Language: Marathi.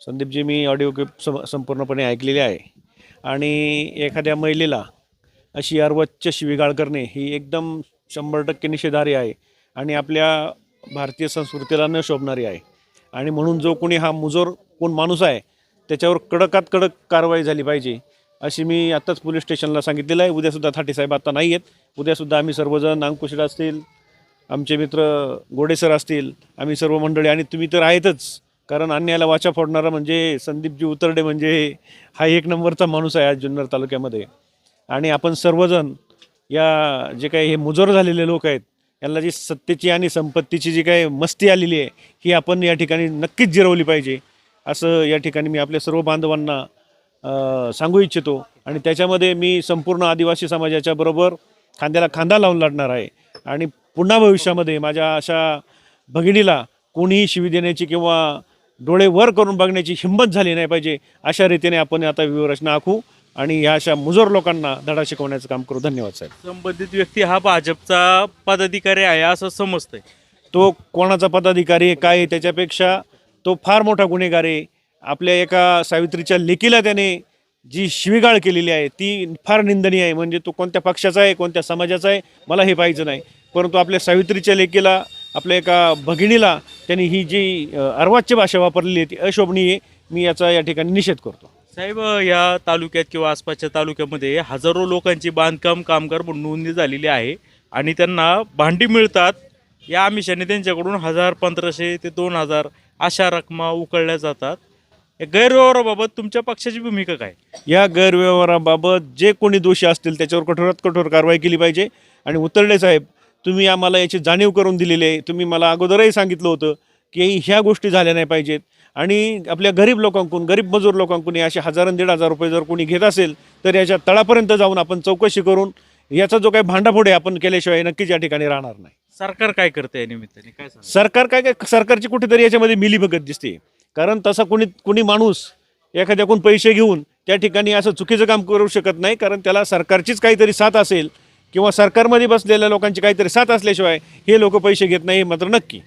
संदीपजी मी ऑडिओ क्लिप सम संपूर्णपणे ऐकलेली आहे. आणि एखाद्या महिलेला अशी अर्वच्च शिवीगाळ करणे ही एकदम शंभर टक्के निषेधारी आहे आणि आपल्या भारतीय संस्कृतीला न शोभणारी आहे. आणि म्हणून जो कोणी हा मुजोर कोण माणूस आहे त्याच्यावर कडकात कडक कारवाई झाली पाहिजे अशी मी आत्ताच पोलीस स्टेशनला सांगितलेलं आहे. उद्यासुद्धा थाटीसाहेब आता नाही आहेत. उद्यासुद्धा आम्ही सर्वजण अंकुशरा असतील आमचे मित्र गोडेसर असतील आम्ही सर्व मंडळी आणि तुम्ही तर आहेतच. कारण अन्यायाला वाचा फोडणारा म्हणजे संदीपजी उतरडे म्हणजे हा एक नंबरचा माणूस आहे आज जुन्नर तालुक्यामध्ये. आणि आपण सर्वजण या जे काही हे मुजोर झालेले लोक आहेत यांना जी सत्तेची आणि संपत्तीची जी काही मस्ती आलेली आहे ही आपण या ठिकाणी नक्कीच जिरवली पाहिजे. असं या ठिकाणी मी आपल्या सर्व बांधवांना सांगू इच्छितो. आणि त्याच्यामध्ये मी संपूर्ण आदिवासी समाजाच्या बरोबर खांद्याला खांदा लावून लढणार आहे. आणि पुन्हा भविष्यामध्ये माझ्या अशा भगिनीला कोणीही शिवी देण्याची किंवा डोळे वर करून बघण्याची हिंमत झाली नाही पाहिजे अशा रीतीने आपण आता व्यूहरचना आखू आणि ह्या अशा मुजोर लोकांना धडा शिकवण्याचं काम करू. धन्यवाद साहेब. संबंधित व्यक्ती हा भाजपचा पदाधिकारी आहे असं समजतंय. तो कोणाचा पदाधिकारी आहे काय आहे त्याच्यापेक्षा तो फार मोठा गुन्हेगार आहे. आपल्या एका सावित्रीच्या लेकीला त्याने जी शिवीगाळ केलेली आहे ती फार निंदनीय आहे. म्हणजे तो कोणत्या पक्षाचा आहे कोणत्या समाजाचा आहे मला हे पाहिजे नाही. परंतु आपल्या सावित्रीच्या लेकीला आपल्या एका भगिनीला त्यांनी ही जी अर्वाच्य भाषा वापरलेली आहे ती अशोभनीय मी याचा या ठिकाणी निषेध करतो. साहेब या तालुक्यात किंवा आसपासच्या तालुक्यामध्ये हजारो लोकांची बांधकाम कामगार म्हणून नोंदणी झालेली आहे आणि त्यांना भांडी मिळतात. या आमिषाने त्यांच्याकडून हजार पंधराशे ते दोन हजार अशा रकमा उकळल्या जातात. या गैरव्यवहाराबाबत तुमच्या पक्षाची भूमिका काय? या गैरव्यवहाराबाबत जे कोणी दोषी असतील त्याच्यावर कठोरात कठोर कारवाई केली पाहिजे. आणि उतरडे साहेब तुम्ही आम्हाला याची जाणीव करून दिलेली आहे. तुम्ही मला अगोदरही सांगितलं होतं की ह्या गोष्टी झाल्या नाही पाहिजेत. आणि आपल्या गरीब लोकांकडून गरीब मजूर लोकांकडून असे हजार दीड हजार रुपये जर कोणी घेत असेल तर याच्या तळापर्यंत जाऊन आपण चौकशी करून याचा जो काही भांडाफोड आहे आपण केल्याशिवाय नक्कीच या ठिकाणी राहणार नाही. सरकार काय करते या निमित्ताने? काय सरकार काय काय सरकारची कुठेतरी याच्यामध्ये मिलीभगत दिसते. कारण तसा कोणी कोणी माणूस एखाद्याकडून पैसे घेऊन त्या ठिकाणी असं चुकीचं काम करू शकत नाही कारण त्याला सरकारचीच काहीतरी साथ असेल किंवा सरकारमध्ये बसलेल्या लोकांची काहीतरी साथ असल्याशिवाय हे लोक पैसे घेत नाही हे मात्र नक्की.